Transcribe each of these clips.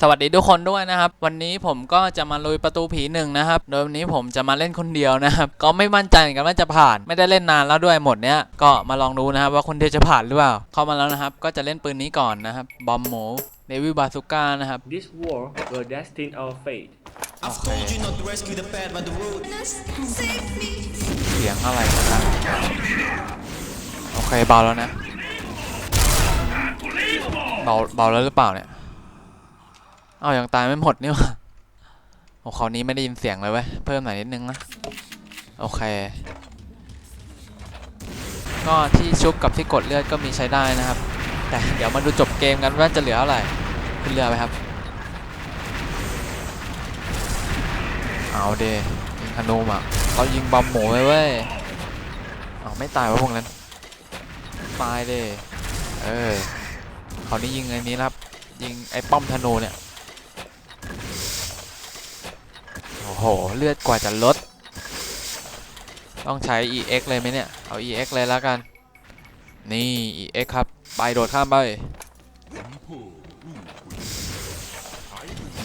สวัสดีทุกคนด้วยนะครับ วันนี้ผมก็จะมาลุยประตูผีหนึ่งนะครับ โดยวันนี้ผมจะมาเล่นคนเดียวนะครับ ก็ไม่มั่นใจเหมือนกันว่าจะผ่าน ไม่ได้เล่นนานแล้วด้วยหมดเนี้ย ก็มาลองดูนะครับว่าคนเดียวจะผ่านหรือเปล่า เข้ามาแล้วนะครับ ก็จะเล่นปืนนี้ก่อนนะครับ บอมหมูเดวิลบาซูก้านะครับ This war will destine our fate. I've told you not to rescue the bad but the rude. Save me. เสียงอะไรกันนะโอเคเบาแล้วนะ เบาเบาแล้วหรือเปล่าเนี่ย เอายังตายไม่หมดนี่หว่าโอ้คราวนี้ไม่ได้ยินเสียงเลยเว้ย เพิ่มหน่อยนิดนึงนะ โอเค ก็ที่ชุบกับที่กดเลือดก็มีใช้ได้นะครับ แต่เดี๋ยวมาดูจบเกมกันว่าจะเหลือเท่าไหร่ ขึ้นเรือไปครับ เอาเดยิงธนูมาเรายิงบอมหมูไว้เว้ยเอาไม่ตายวะพวกนั้น ตายเดเออคราวนี้ยิงไอ้นี้นะครับ ยิงไอ้ป้อมธนูเนี่ย โอ้โห เลือดกว่าจะลด ต้องใช้ EX เลยไหมเนี่ย เอา EX เลยแล้วกัน นี่ EX ครับ ไปโดดข้ามไป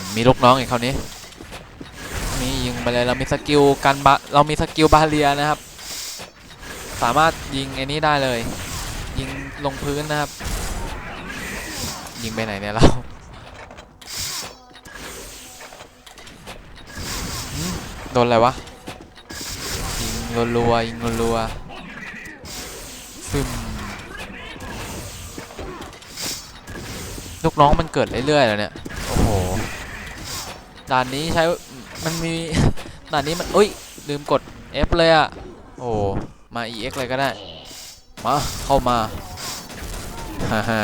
มมีลูกน้องอีกคราวนี้ มียิงไปเลยเรามีสกิลกันบะเรามีสกิลบาเรียนะครับ สามารถยิงไอ้นี้ได้เลย ยิงลงพื้นนะครับ ยิงไปไหนเนี่ยเรา โดนอะไรวะ ยิงรัวๆยิงรัวๆซึมลูกน้องมันเกิดเรื่อยๆแล้วเนี่ย โอ้โห ด่านนี้ใช้ มันมี ด่านนี้มันอุ้ย ลืมกด F เลยอะโอ้ มา EX เลยก็ได้ มา เข้ามา ฮ่าฮ่า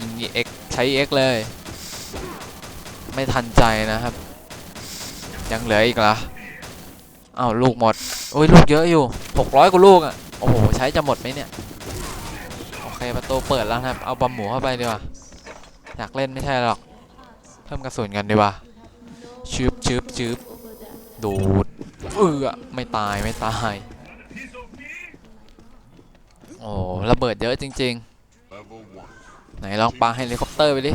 ยิง EX ใช้ EX เลย ไม่ทันใจนะครับ ยังเหลืออีกเหรออ้าวลูกหมดโอ้ยลูกเยอะอยู่600กว่าลูกอะโอ้โหใช้จะหมดไหมเนี่ยโอเคประตูเปิดแล้วนะครับเอาบอมหมูเข้าไปดีกว่าอยากเล่นไม่ใช่หรอกเพิ่มกระสุนกันดีกว่าชืบชืบชืบดูดเออไม่ตายไม่ตายโอ้ระเบิดเยอะจริง ๆ ไหนลองปาเฮลิคอปเตอร์ไปดิ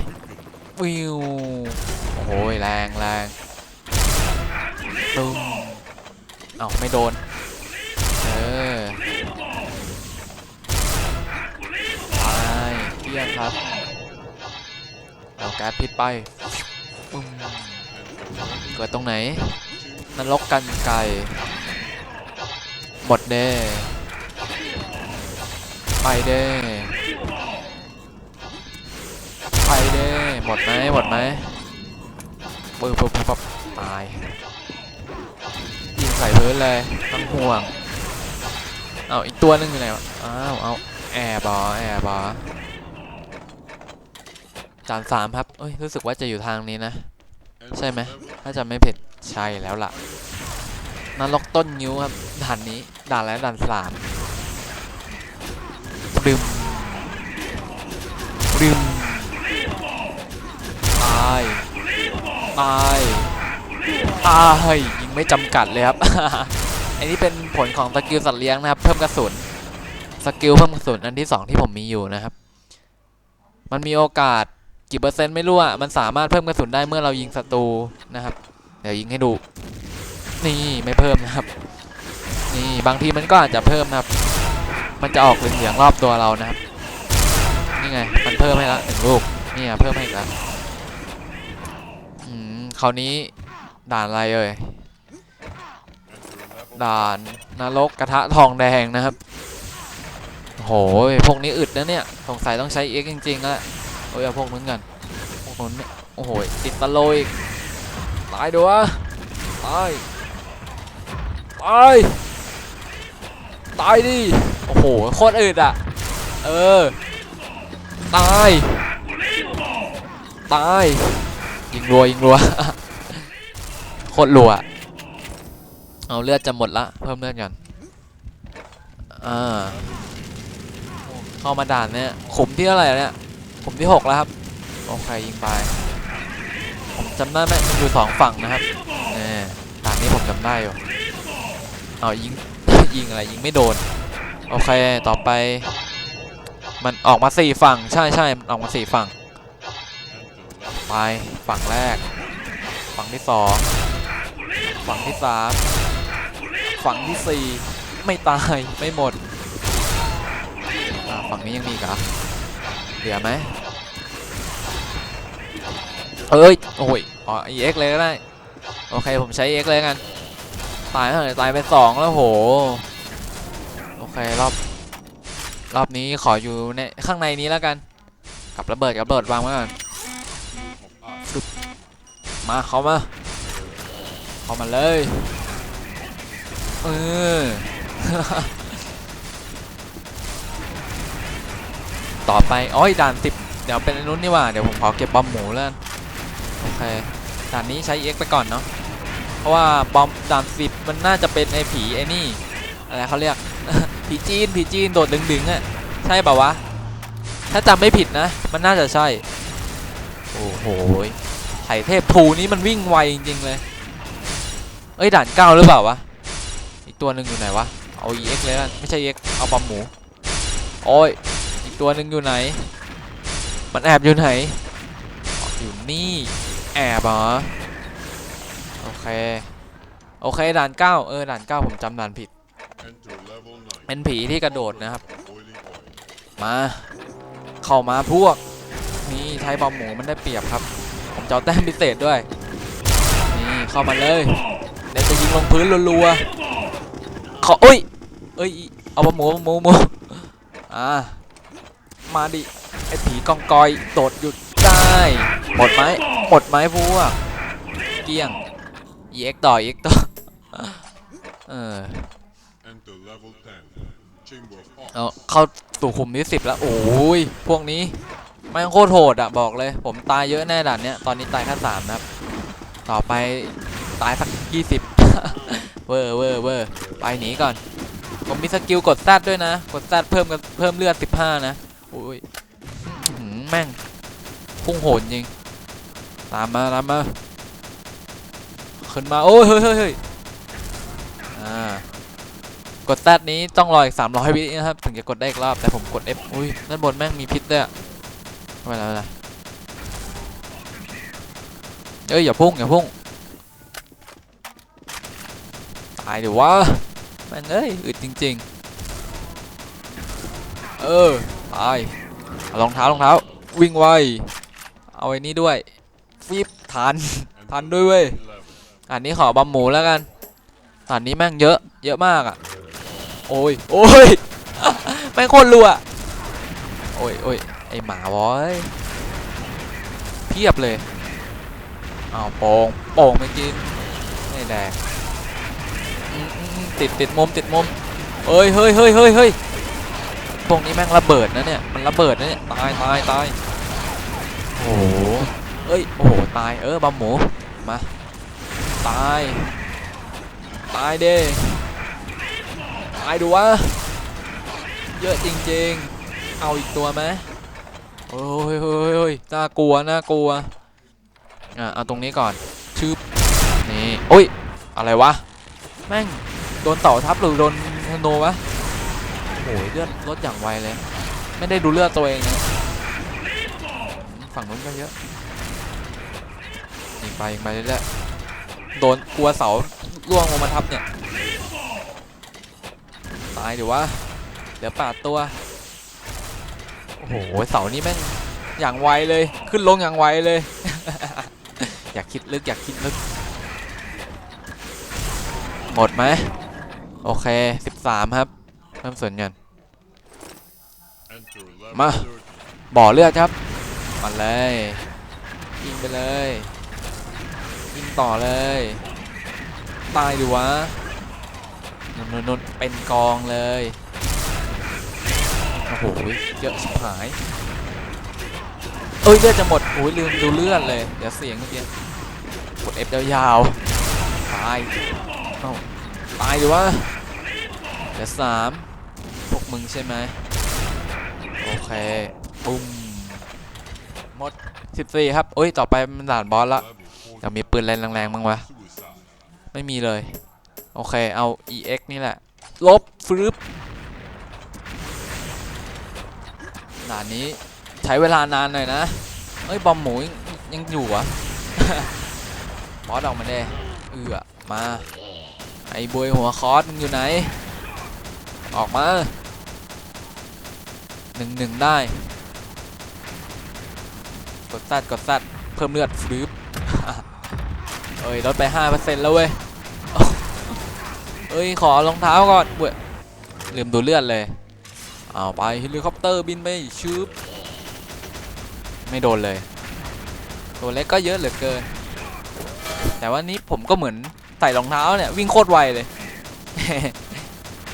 วิวโอ้โหแรงแรง ตึ้มเอ้าไม่โดน เออไปเที่ยงครับเอาแก๊สพิษไปเกิดตรงไหนนรกกันไก่ หมดเด้ไปเด้ไปเด้หมดไหมหมดไหมปึ๊บปึ๊บปึ๊บปึ๊บตาย ใส่พื้นเลยต้องห่วงเอาอีกตัวหนึงอยู่ไหนวะอ้าวเอาแอร์บอแอร์บอจานสามครับเอ้ยรู้สึกว่าจะอยู่ทางนี้นะ ใช่ไหมถ้าจะไม่ผิดใช่แล้วล่ะนรกต้นนิ้วครับด่านนี้ด่านแล้วด่านสามดึมดึมตายตาย ตาเฮ้ยยิงไม่จำกัดเลยครับ อันนี้เป็นผลของสกิลสัตว์เลี้ยงนะครับ เพิ่มกระสุน สกิลเพิ่มกระสุนอันที่สองที่ผมมีอยู่นะครับ มันมีโอกาสกี่เปอร์เซ็นต์ไม่รู้อะ มันสามารถเพิ่มกระสุนได้เมื่อเรายิงศัตรูนะครับ เดี๋ยวยิงให้ดู นี่ไม่เพิ่มนะครับ นี่บางทีมันก็อาจจะเพิ่มนะครับ มันจะออกเหลืองรอบตัวเรานะครับ นี่ไง มันเพิ่มให้ละหนึ่งลูก นี่เพิ่มให้อีกแล้วอืมคราวนี้ ด่านอะไรเอ่ยด่านนรกกระทะทองแดงนะครับโอ้โหพวกนี้อึดนะเนี่ยสงสัยต้องใช้เอ็กจริงๆแล้วโอ้ยเอาพวกนู้นกันพวกนู้นโอ้โหติดตะโลอีกตายดูวะตายตายตายดิโอ้โหโคตรอึดอะเออตายตายยิงรัวยิงรัว ตรรัว เอาเลือดจะหมดละ เพิ่มเลือดกันอ่าเข้ามาด่านเนี่ยขุมที่เท่าไหร่เนี่ยขุมที่หกแล้วครับโอเคยิงไปผมจำได้ไหมมันอยู่สองฝั่งนะครับเนี่ยด่านนี้ผมจำได้อยู่เอายิงยิงอะไรยิงไม่โดนโอเคต่อไป มันออกมาสี่ฝั่งใช่ใช่มันออกมาสี่ฝั่งไปฝั่งแรก ฝั่งที่สอง ฝั่งที่สามฝั่งที่สี่ไม่ตายไม่หมดอ่าฝั่งนี้ยังมีอีกเหรอเหลือไหมเอ้ยโอ้ยอ๋อ EX เลยก็ได้โอเคผมใช้ EX เลยกันตายเท่าไหร่ตายไปสองแล้วโหโอเครอบรอบนี้ขออยู่ในข้างในนี้แล้วกัน กับระเบิดกับระเบิดวางไว้ก่อนฟึบมาเข้ามา เข้ามาเลย เออ ต่อไปอ้อยด่านสิบเดี๋ยวเป็นอันนู้นนี่ว่า เดี๋ยวผมขอเก็บบอมหมูแล้ว โอเค ด่านนี้ใช้ EX ไปก่อนเนาะ เพราะว่าบอมด่านสิบมันน่าจะเป็นไอ้ผีไอ้นี่ อะไรเขาเรียก ผีจีน ผีจีน โดดดึงๆอะ ใช่เปล่าวะ ถ้าจำไม่ผิดนะ มันน่าจะใช่ โอ้โหไถ่เทพทูนี้มันวิ่งไวจริงๆเลย เอ้ยด่านเก้าหรือเปล่าวะอีกตัวหนึ่งอยู่ไหนวะเอา EX เลยนะไม่ใช่ EX เอาบอมหมูโอ้ยอีกตัวหนึ่งอยู่ไหน มันแอบอยู่ไหนออยู่นี่แอบเหรอโอเคโอเคด่านเก้าเออด่านเก้าผมจำด่านผิดเป็นผีที่กระโดดนะครับ มาเข้ามาพวกนี่ใช้บอมหมูมันได้เปรียบครับ ผมจะเอาแต้มพิเศษด้วยนี่เข้ามาเลย ลงพื้นรัวๆขออุ้ยเอ้ยเอาบอมหมูบอมหมูหมูอ่ามาดิไอ้ผีกองกอยโดดหยุดได้หมดไหมหมดไหมพวกเกี้ยง EX ต่อ EX ต่อเออ Enter level 10. Chamber of Horrors. เอาเข้าสู่ขุมที่สิบแล้วโอ้ยพวกนี้แม่งโคตรโหดอะบอกเลย ผมตายเยอะแน่ด่านเนี้ยตอนนี้ตายแค่สามนะครับ ต่อไปตายสักยี่สิบ เวอร์เวอร์เวอร์ไปหนีก่อน ผมมีสกิลกดแซดด้วยนะ กดแซดเพิ่มกันเพิ่มเลือดสิบห้านะโอ้ยแม่ง พุ่งโหดจริง ตามมาตามมาขึ้นมา โอ้ยเฮ้ยเฮ้ยเฮ้ยอ่ากดแซดนี้ต้องรออีก300วินะครับ ถึงจะกดได้อีกรอบ แต่ผมกด F อุ้ยด้านบนแม่งมีพิษด้วยไมแล้วล่ะเอ้ยอย่าพุ่งอย่าพุ่ง ตายเดี๋ยววะแม่งเอ้ยอึดจริง ๆ เออตายเอารองเท้ารองเท้า วิ่งไว เอาไอ้นี้ด้วยฟิบทัน ทันด้วยเว้ย อันนี้ขอบอมหมูแล้วกันอันนี้แม่งเยอะ เยอะมากอะ โอ้ย โอ้ย แม่งโคตรรัวโอ้ยโอ้ยไอหมาวอยเพียบเลย อ้าวโป่งโป่งไม่กินไม่แดก ติดติดมุมติดมุมเฮ้ยเฮ้ยเฮ้ยเฮ้ยเฮ้ยพวกนี้แม่งระเบิดนะเนี่ยมันระเบิดนะเนี่ยตายตายตายโอ้โหเอ้ยโอ้โหตายเออบอมหมูมาตายตายเด้ตายดูวะเยอะจริงๆ เอาอีกตัวไหมโอ้ยเฮ้ยเฮ้ยน่ากลัวน่ากลัวอะเอาตรงนี้ก่อนชืบนี่โอ้ยอะไรวะแม่ง โดนเต่าทับหรือโดนธนูวะโอ้ยเลือดลดอย่างไวเลย ไม่ได้ดูเลือดตัวเองนะฝั่งนู้นก็เยอะยิงไปยิงไปเรื่อยๆโดนกลัวเสาล่วงลงมาทับเนี่ย ตายเดี๋ยววะเหลือแปดตัว โอ้โห เสานี้แม่งอย่างไวเลย ขึ้นลงอย่างไวเลย อยากคิดลึกอยากคิดลึก หมดไหม โอเค 13 ครับเริ่มสวนกัน Enter level Ma. 30. บ่อเลือดครับมาเลยยิงไปเลยยิงต่อเลย ตายดูวะนนนนนเป็นกองเลยโอ้โหเยอะชิบหาย เอ้ยเลือดจะหมดโอ้ยลืมดูเลือดเลย เดี๋ยวเสียงเมื่อกี้กด F ยาวๆตายเอ้า ตายดูวะเดี๋ยวสามพวกมึงใช่ไหมโอเคปุ้มหมด14ครับโอ้ยต่อไปมันด่านบอสละอยากมีปืนแรงๆบ้างวะไม่มีเลย โอเคเอา EX นี่แหละ ลบฟรึบด่านนี้ใช้เวลานานหน่อยนะเอ้ยบอมหมูยังอยู่เหรอะบอสออกมาเด้เอือมา ไอ้บวยหัวคอสมึงอยู่ไหน ออกมาหนึ่งหนึ่งได้ กดซัดกดซัดเพิ่มเลือดฟรึบเอ้ยลดไปห้าเปอร์เซ็นต์แล้วเว้ยเอ้ย ขอรองเท้าก่อนเว้ยลืมดูเลือดเลย เอาไปเฮลิคอปเตอร์บินไปชืบไม่โดนเลย ตัวเล็กก็เยอะเหลือเกิน แต่ว่านี้ผมก็เหมือน ใส่รองเท้าเนี่ยวิ่งโคตรไวเลย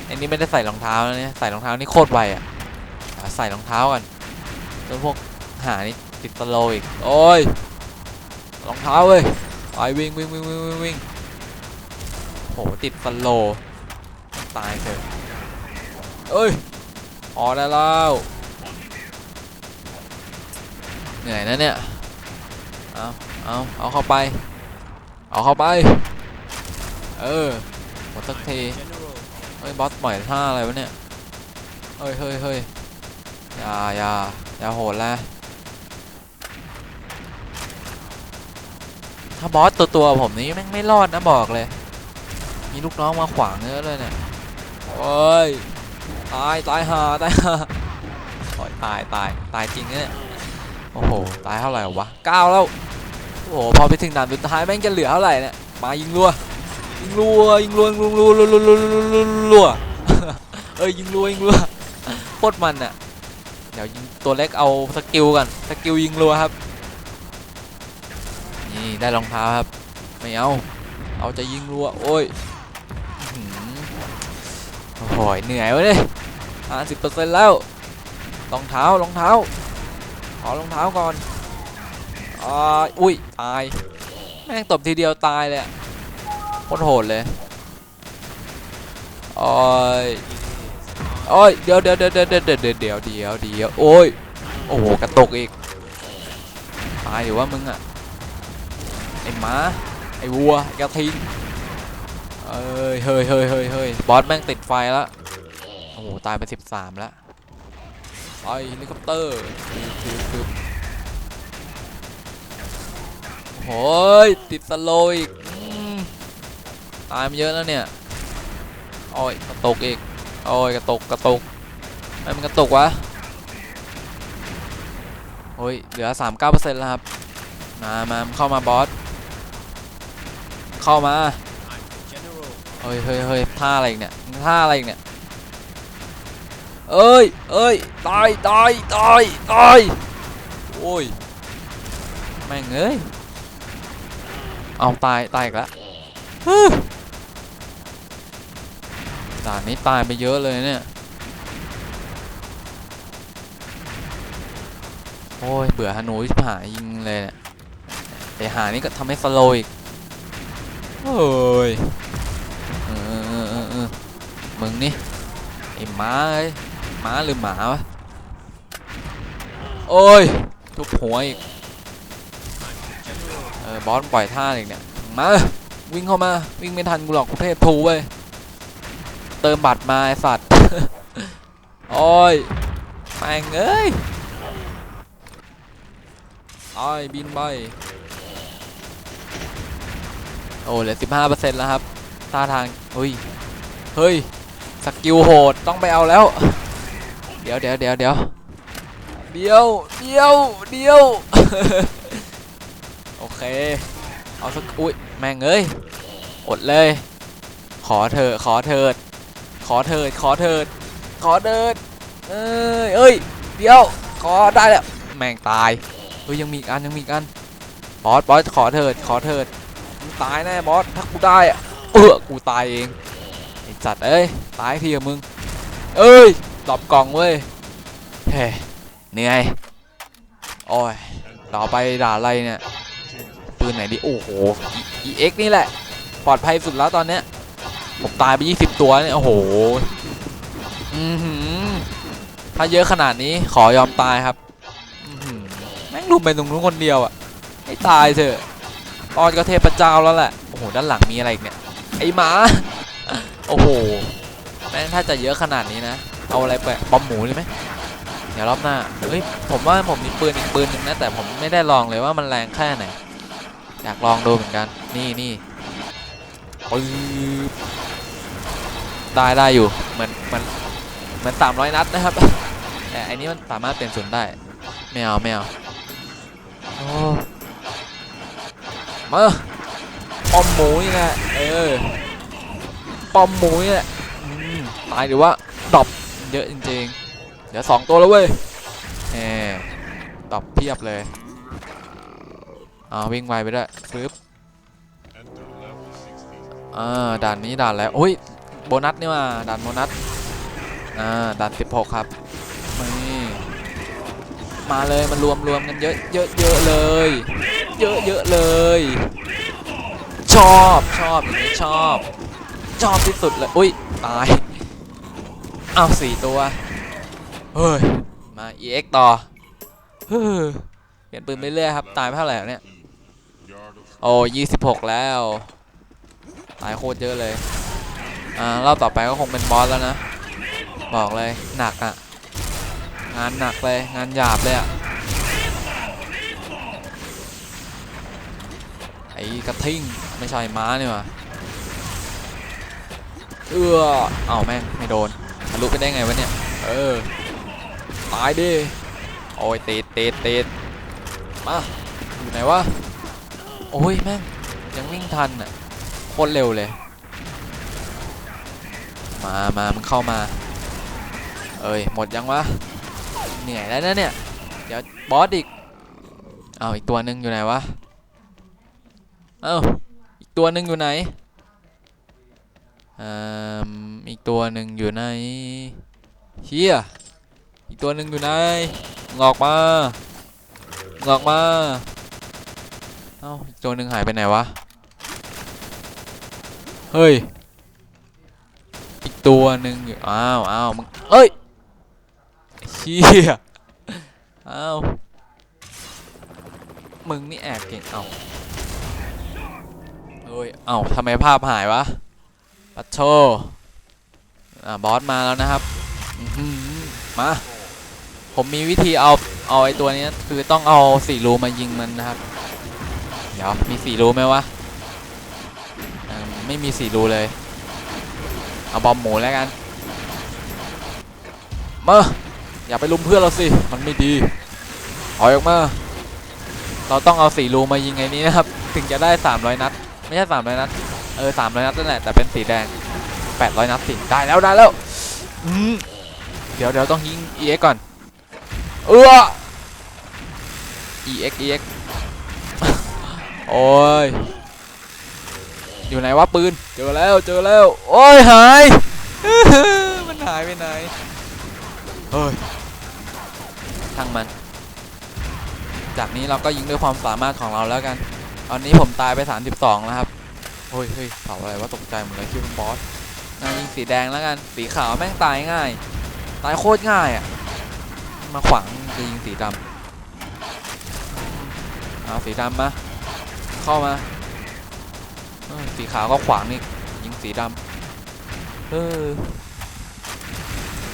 อันนี้ไม่ได้ใส่รองเท้านะเนี่ยใส่รองเท้านี่โคตรไวอะอะใส่รองเท้ากันแล้วพวกหานี่ติดตะโลอีกโอ้ยรองเท้าเว้ยไปวิ่งวิ่งวิ่งวิ่งวิ่งวิ่งโหติดตะโลตายเถอะเอ้ยออกได้แล้วเหนื่อยนะเนี่ยเอาเอาเอาเข้าไป เอาเข้าไป เออหมดสักทีเฮ้ยบอสปล่อยท่าอะไรวะเนี่ยเฮ้ยเฮ้ยเฮ้ยอย่าอย่าอย่าโหดแล้วถ้าบอสตัวตัวผมนี้แม่งไม่รอดนะบอกเลย มีลูกน้องมาขวางเยอะเลยเนี่ยโอ้ยตายตายหาตายหาโอ้ยตายตายตายจริงเนี่ยโอ้โหตายเท่าไหร่วะเก้าแล้วโอ้โหพอไปถึงด่านสุดท้ายแม่งจะเหลือเท่าไหร่เนี่ยมายิงรัว ยิงรัวยิงรัวยิงรัวรัวรัวรัวรัวเอ้ยยิงรัวยิงรัวโคตรมันอะเดี๋ยวตัวเล็กเอาสกิลกันสกิลยิงรัวครับนี่ได้รองเท้าครับไม่เอาเอาจะยิงรัวโอ้ยโอยเหนื่อยวะเนี่ยห้าสิบเปอร์เซ็นต์แล้วรองเท้ารองเท้าขอรองเท้าก่อนอุ้ยตายแม่งตบทีเดียวตายเลย โคตรโหดเลยโอ้ยโอ้ยเดี๋ยวเดี๋ยวเดี๋ยวเดี๋ยวเดี๋ยวเดี๋ยวเดี๋ยวเดี๋ยวเดี๋ยวโอ้ยโอ้โหกระตกอีกตายอยู่ว่ามึงอะไอ้หมาไอ้วัวไอ้กระทิงเอ้ยเฮ้ยเฮ้ยเฮ้ยเฮ้ยบอสแม่งติดไฟแล้วโอ้โหตายไปสิบสามแล้วไปเฮลิคอปเตอร์คือคือโอ้ยติดสโลอีกายมาเยอะแล้วเนี่ยโอ้ยกระตกอีกโอ้ยกระตกกระตกทำไมมันกระตกวะโอ้ยเหลือ 39%แล้วครับ มามาเข้ามาบอส เข้ามาเฮ้ยเฮ้ยเฮ้ยท่าอะไรอีกเนี่ยท่าอะไรอีกเนี่ยเอ้ยเอ้ยตายตายตายตายโอ้ยแม่งเอ้ยเอาตายตายอีกแล้ว ด่านนี้ตายไปเยอะเลยเนี่ย โอ้ย เบื่อฮานุยหายิงเลยเนี่ยไอหานี่ก็ทำให้สโลอีกโอ้ยเออเออเออเออมึงนี่ไอ้ม้าเอ้ยม้าหรือหมาวะ โอ้ย ทุบหัวอีก เออบอสปล่อยท่าอีกเนี่ย มา วิ่งเข้ามา วิ่งไม่ทันกูหรอกกูเทพทูเว้ย เติมบัตรมาไอสัตว์โอ้ยแม่งเอ้ยไอ้ยบินไปโอ้เหลือ15%แล้วครับท่าทางเฮ้ยเฮ้ยสกิลโหดต้องไปเอาแล้ว เดี๋ยวเดี๋ยวเดี๋ยวเดี๋ยวเดี๋ยวเดี๋ยวเดี๋ยวโอเค เอาสักอุ้ยแม่งเอ้ยอดเลย ขอเธอะขอเถิด ขอเถิด ขอเถิด ขอเถิด เอ้ย เอ้ย เดี๋ยว ขอได้แล้ว แม่งตาย เฮ้ยยังมีอีกอันยังมีอีกอัน บอส บอส ขอเถิด ขอเถิดมึงตายแน่บอส ถ้ากูได้อะเออกูตายเองไอ้จัดเอ้ย ตายทีกับมึง เอ้ยดรอปกล่องเว้ย เฮ้เหนื่อย โอ้ย ต่อไปด่าอะไรเนี่ย ปืนไหนดีโอ้โห EX นี่แหละ ปลอดภัยสุดแล้วตอนเนี้ย ผมตายไป 20 ตัวเนี่ย โอ้โห อือหือ ถ้าเยอะขนาดนี้ขอยอมตายครับ แม่งลุมไปตรงนู้นคนเดียวอะให้ตายเถอะตอนก็เทพเจ้าแล้วแหละ โอ้โห ด้านหลังมีอะไรอีกเนี่ย ไอ้หมา โอ้โห แม่งถ้าจะเยอะขนาดนี้นะ เอาอะไรไปบอมหมูเลยไหมเดี๋ยวรอบหน้า เฮ้ย ผมว่าผมมีปืนอีกปืนหนึ่งนะ แต่ผมไม่ได้ลองเลยว่ามันแรงแค่ไหน อยากลองดูเหมือนกัน นี่นี่ปื๊บ ได้ได้อยู่เหมือนเหมือนเหมือนสามร้อยนัดนะครับ แต่อันนี้มันสามารถเป็นศูนย์ได้ไม่เอาไม่เอาโอ้มาปอมหมูนี่แหละเออปอมหมูนี่แหละตายหรือว่าดรอปเยอะจริงๆเดี๋ยวสองตัวแล้วเว้ยแหมดรอปเพียบเลยเอาวิ่งไวไปด้วยปึ๊บอ่าด่านนี้ด่านแล้วโอ้ย โบนัสนี่ว่าด่านโบนัส อ่าด่าน16ครับนี่มาเลยมารวมรวมกันเยอะเยอะเยอะเลย เยอะเยอะเลย ชอบชอบอย่างนี้ชอบ ชอบที่สุดเลย อุ้ยตายเอาสี่ตัวเฮ้ยมา EX ต่อเฮ้ยเปลี่ยนปืนไปเรื่อยครับ ตายไปเท่าไหร่เนี่ย โอ้ยี่สิบหกแล้ว ตายโคตรเยอะเลย อ่ารอบต่อไปก็คงเป็นบอสแล้วนะ บอกเลยหนักอะ่ะ งานหนักเลย งานหยาบเลยอะ่ะ ไอ้กระทิ่งไม่ใช่ม้านี่หว่าเออเอาแม่งไม่โดนทะลุไปได้ไงวะเนี่ย เออ ตายดิ โอ้ยติดติดติดมาอยู่ไหนวะ โอ้ยแม่งยังวิ่งทันอะ โคตรเร็วเลย มามามันเข้ามา เอ้ย หมดยังวะ เหนื่อยแล้วนะเนี่ย เดี๋ยวบอสอีก เอาอีกตัวหนึ่งอยู่ไหนวะ เอ้า อีกตัวหนึ่งอยู่ไหนอืมอีกตัวหนึ่งอยู่ไหนเฮียอีกตัวหนึ่งอยู่ไหนงออกมางออกมา เอ้าอีกตัวหนึ่งหายไปไหนวะ เฮ้ย ตัวหนึ่งอยู่อ้าวอ้าวมึงเอ้ยเชี่ยอ้าวมึงนี่แอบเก่งเอ้าเฮ้ยเอ้าทำไมภาพหายวะปัดโชอ่าบอสมาแล้วนะครับมาผมมีวิธีเอาเอาไอ้ตัวนี้คือต้องเอาสี่รูมายิงมันนะครับ เดี๋ยวมีสี่รูไหมวะไม่มีสี่รูเลย เอาบอมหมูแล้วกันมาอย่าไปลุมเพื่อนเราสิ มันไม่ดีถอยออกมา เราต้องเอาสี่รูมายิงไอ้นี้นะครับ ถึงจะได้ 300 นัด ไม่ใช่300นัด เออ300นัดนั่นแหละ แต่เป็นสีแดง 800 นัดสิได้แล้วได้แล้วอืมเดี๋ยวเดี๋ยวต้องยิง EX ก่อน เออ EX EX โอ้ย อยู่ไหนวะปืน เจอแล้วเจอแล้ว โอ้ยหาย มันหายไปไหนเฮ้ยช่างมัน จากนี้เราก็ยิงด้วยความสามารถของเราแล้วกันตอนนี้ผมตายไป 32 แล้วครับเฮ้ยเฮ้ยเผาอะไรวะตกใจหมดเลยคิดว่าเป็นบอสนายิงสีแดงแล้วกัน สีขาวแม่งตายง่าย ตายโคตรง่ายอะ มาขวางจะยิงสีดำเอาสีดำมา เข้ามา สีขาวก็ขวางนี่ยิงสีดำเออ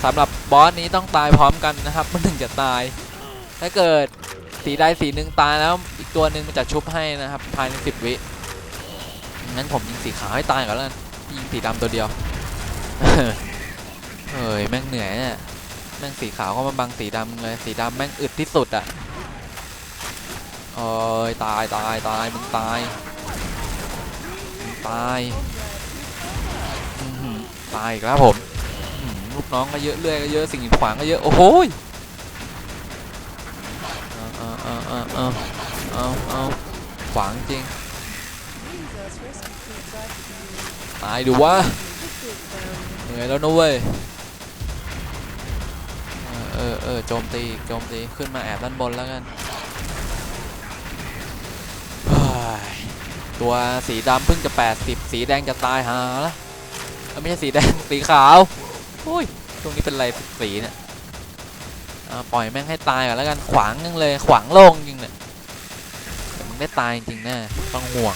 สำหรับบอสนี้ต้องตายพร้อมกันนะครับ มันถึงจะตาย ถ้าเกิดสีใดสีหนึ่งตายแล้วอีกตัวหนึ่งมันจะชุบให้นะครับภายในสิบวิงั้นผมยิงสีขาวให้ตายก่อนแล้วยิงสีดำตัวเดียวเฮ้ยแม่งเหนื่อยเนี่ยแม่งสีขาวก็มาบังสีดำเลยสีดำแม่งอึดที่สุดอะโอ้ยตายตายตายมึงตาย ตายอื้อหือตายอีกแล้วผมลูกน้องก็เยอะเรื่อยก็เยอะสิ่งขวางก็เยอะโอ้โหเอาเอาเอาเอาเอาเอาขวางจริงตายดูวะเหนื่อยแล้วนะเว้ยเออเออเออโจมตีโจมตีขึ้นมาแอบด้านบนแล้วกันเฮ้ย ตัวสีดำเพิ่งจะ 80 สีแดงจะตายหาละไม่ใช่สีแดง สีขาวอุ้ยตรงนี้เป็นไรสีเนี่ยปล่อยแม่งให้ตายก่อนแล้วกันขวางยังเลยขวางโล่งจริงเนี่ยมึงได้ตายจริงแน่ต้องห่วง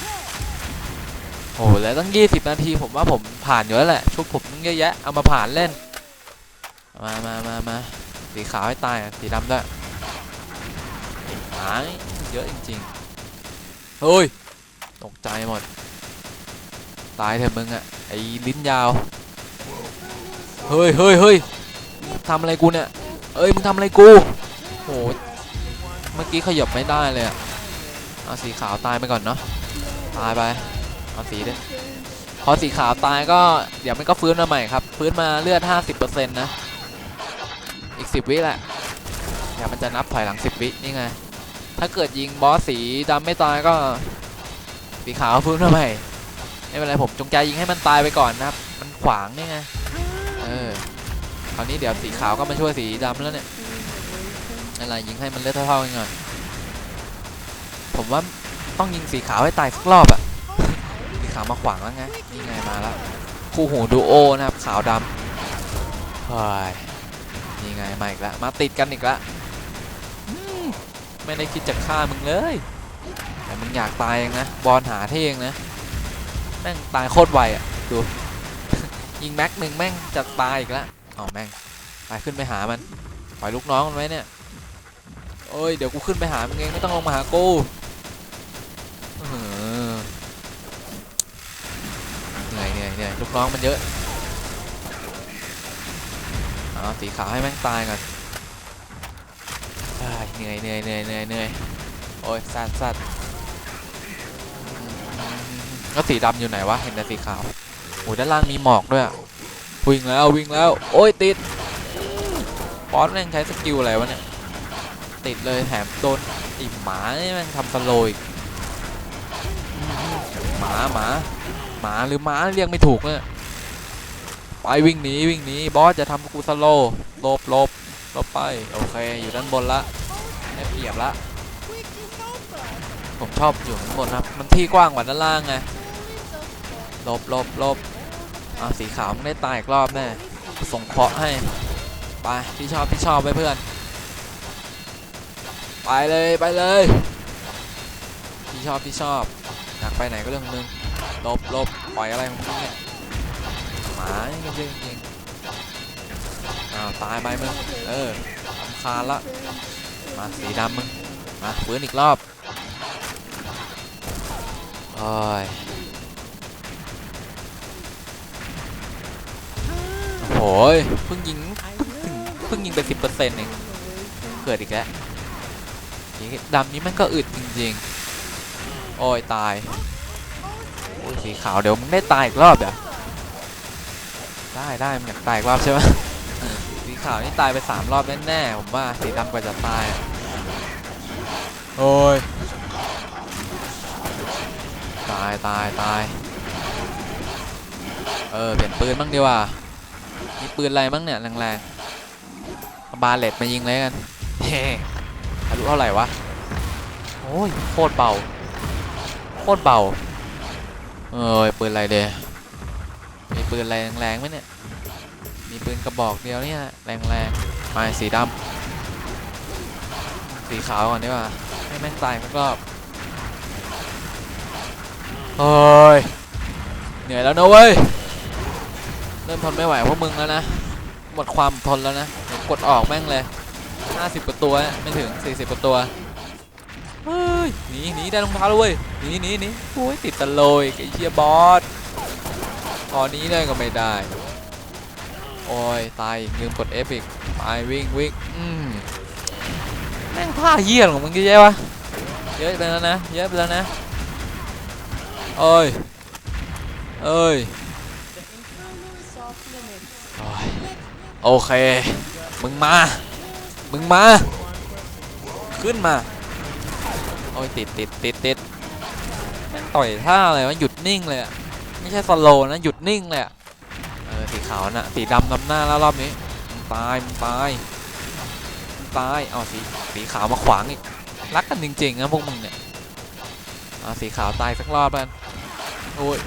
โอ้แล้วตั้ง 20 นาทีผมว่าผมผ่านอยู่แล้วแหละชุบผมตั้งเยอะแยะเอามาผ่านเล่น มามามามาสีขาวให้ตายสีดำด้วยหายเยอะจริงๆเฮ้ย ตกใจหมด ตายเถอะมึงอะไอ้ลิ้นยาว เฮ้ยเฮ้ยเฮ้ยทำอะไรกูเนี่ย เอ้ยมึงทำอะไรกูโหเมื่อกี้ขยับไม่ได้เลยอะเอาสีขาวตายไปก่อนเนาะ ตายไป เอาสีด้พอสีขาวตายก็เดี๋ยวมันก็ฟื้นมาใหม่ครับ ฟื้นมาเลือด 50%นะ อีก 10 วิแหละ เดี๋ยวมันจะนับถอยหลัง 10 วินี่ไง ถ้าเกิดยิงบอสสีดำไม่ตายก็ สีขาวฟื้นมาใหม่ไม่เป็นไรผมจงใจยิงให้มันตายไปก่อนนะครับ มันขวางนี่ไงเออคราวนี้เดี๋ยวสีขาวก็มาช่วยสีดำแล้วเนี่ยอะไรยิงให้มันเลือดเท่าๆกันก่อนผมว่าต้องยิงสีขาวให้ตายสักรอบอะสีขาวมาขวางแล้วไงนี่ไงมาแล้วคู่หูดูโอนะครับขาวดำเฮ้ยนี่ไงมาอีกแล้วมาติดกันอีกแล้วไม่ได้คิดจะฆ่ามึงเลย แต่มึงอยากตายเองนะ บอลหาเท่เองนะ แม่งตายโคตรไวอะดู ยิงแม็กหนึ่งแม่งจะตายอีกแล้วเอแม่ง ไปขึ้นไปหามัน ปล่อยลูกน้องมันไว้เนี่ยโอ้ย เดี๋ยวกูขึ้นไปหามึงเองไม่ต้องลงมาหากูเหนื่อยเหนื่อยเหนื่อยลูกน้องมันเยอะเอาสีขาวให้แม่งตายก่อนเอ้ยเหนื่อยเหนื่อยเหนื่อยเหนื่อยเหนื่อยโอ้ยสัตว์สัตว์ แล้วสีดำอยู่ไหนวะ เห็นแต่สีขาวโอ้ยด้านล่างมีหมอกด้วยอะวิ่งแล้ววิ่งแล้ว โอ้ยติดบอสแม่งใช้สกิลอะไรวะเนี่ย ติดเลยแถมโดนไอีหมาเนี่ยแม่งทำสโลว์อีกหมาหมาหมาหรือหมาเรียกไม่ถูกเนี่ยไปวิ่งหนีวิ่งหนีบอสจะทำกูสโลลบลบลบไปโอเคอยู่ด้านบนละได้เปรียบละผมชอบอยู่ข้างบนครับมันที่กว้างกว่าด้านล่างไง ลบลบลบอะสีขาวมันได้ตายอีกรอบแน่ส่งเคาะให้ไปที่ชอบที่ชอบไปเพื่อน ไปเลยไปเลยพี่ชอบพี่ชอบอยากไปไหนก็เรื่องมึงลบลบปล่อยอะไรของมึงเนี่ยหมาจริงจริงจริงอ้าวตายไปมึงเออลำคาญละมาสีดำมึงมาฟื้นอีกรอบโอ้ย โอ้โหยเพิ่งยิงเพิ่งถึงเพิ่งยิงไปสิบเปอร์เซ็นต์เองเกิดอีกแล้วสีดำนี้มันก็อึดจริงๆ โอ้ยตาย โอ้ยสีขาวเดี๋ยวมึงได้ตายอีกรอบเดี๋ยวได้ได้มึงอยากตายอีกรอบใช่ไหมสีขาวนี่ตายไปสามรอบแน่ๆผมว่าสีดำกว่าจะตาย โอ้ยตายตายตาย เออเปลี่ยนปืนบ้างดีกว่า ปืนอะไรบ้างเนี่ยแรงๆบาเลตมายิงเลยกันเฮ้ทะลุเท่าไหร่วะโอ้ยโคตรเบาโคตรเบาเอ้ยปืนอะไรเดยมีปืนอะไรแรงๆไหมเนี่ยมีปืนกระบอกเดียวเนี่ยแรงๆไม่สีดำสีขาวก่อนดีกว่าให้แม่งตายสักรอบโอ้ยเหนื่อยแล้วนะเว้ย เริ่มทนไม่ไหวพวกมึงแล้วนะ หมดความทนแล้วนะกดออกแม่งเลย 50กว่าตัวไม่ถึง 40กว่าตัวเฮ้ยหนีหนีได้รองเท้าแล้วเว้ยหนีหนีหนีโอ้ยติดตะโลยไอ้เชียบอสตอนนี้เลยก็ไม่ได้ โอ้ยตายลืมกด F อีกไปวิ่งวิ่งอืมแม่งท่าเหี้ยของมึงเยอะวะเยอะไปแล้วนะเยอะไปแล้วนะโอ้ยเอ้ยโอ้ย โอเค มึงมา มึงมา ขึ้นมา โอ้ยติดติดติดติดแม่งต่อยท่าอะไรวะหยุดนิ่งเลยอะไม่ใช่สโลนะหยุดนิ่งเลยอะเออสีขาวน่ะสีดำนำหน้าแล้วรอบนี้มึงตายมึงตายมึงตายเอาสีสีขาวมาขวางอีกรักกันจริงๆนะพวกมึงเนี่ยเอาสีขาวตายสักรอบกันโอ้ย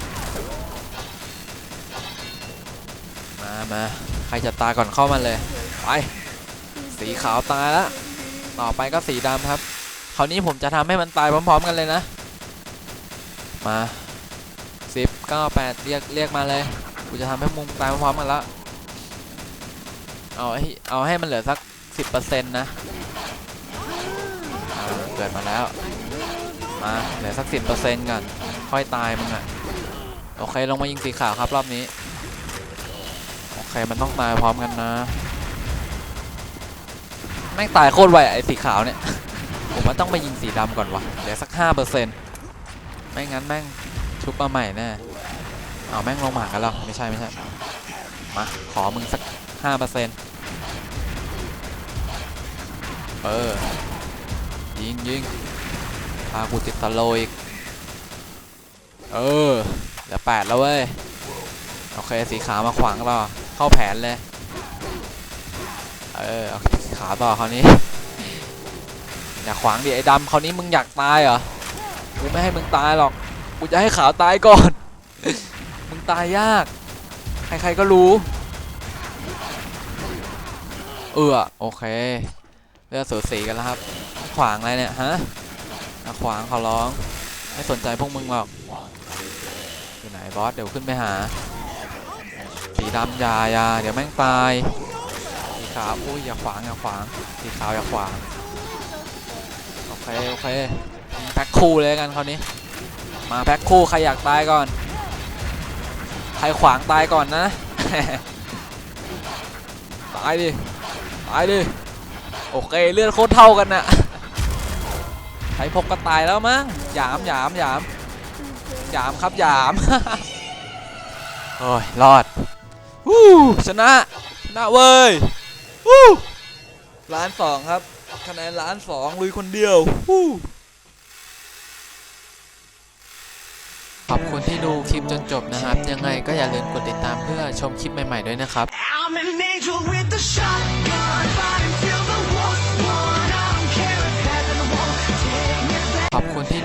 มามา ใครจะตายก่อนเข้ามาเลย ไป สีขาวตายแล้วต่อไปก็สีดำครับ คราวนี้ผมจะทำให้มันตายพร้อม ๆ กันเลยนะ มาสิบเก้าแปดเรียกเรียกมาเลย กูจะทำให้มุมตายพร้อมๆกันแล้วเอาให้เอาให้มันเหลือสัก10%นะอ่าเกิดมาแล้ว มาเหลือสัก10%ก่อนค่อยตายมึงอะ โอเคลงมายิงสีขาวครับรอบนี้ โอเคมันต้องตายพร้อมกันนะ แม่งตายโคตรไวไอ้สีขาวเนี่ย ผมว่าต้องไปยิงสีดำก่อนวะเหลือสัก5%ไม่งั้นแม่งชุบมาใหม่แน่เอาแม่งลงหมาหากันแล้วไม่ใช่ไม่ใช่ มา ขอมึงสัก5%เออ ยิงยิงพากูติดตะโลอีก เออ เหลือแปดแล้วเว้ย โอเค สีขาวมาขวางเรา เข้าแผนเลย เออเอขาต่อคราวนี้ อย่าขวางดิไอ้ดำคราวนี้มึงอยากตายเหรอ กูไม่ให้มึงตายหรอก กูจะให้ขาวตายก่อน มึงตายยาก ใครๆก็รู้ เออโอเค เลือดสูสีกันแล้วครับ ขวางอะไรเนี่ยฮะอะขวางขอร้อง ไม่สนใจพวกมึงหรอก อยู่ไหนบอสเดี๋ยวขึ้นไปหา สีดำยายาเดี๋ยวแม่งตายสีขาวอุ้ยอย่าขวางอย่าขวางสีขาวอย่าขวางโอเคโอเคแพ็คคู่เลยกันคราวนี้ มาแพ็คคู่ใครอยากตายก่อน ใครขวางตายก่อนนะ ตายดิตายดิโอเคเลือดโคตรเท่ากันน่ะใครพกก็ตายแล้วมั้งหยามหยามหยามหยามครับหยามโอ้ยรอด ชนะชนะเว้ยวู้ล้านสองครับคะแนนล้านสองลุยคนเดียววู้ขอบคุณที่ดูคลิปจนจบนะครับ ยังไงก็อย่าลืมกดติดตามเพื่อชมคลิปใหม่ ๆ ด้วยนะครับขอบคุณที่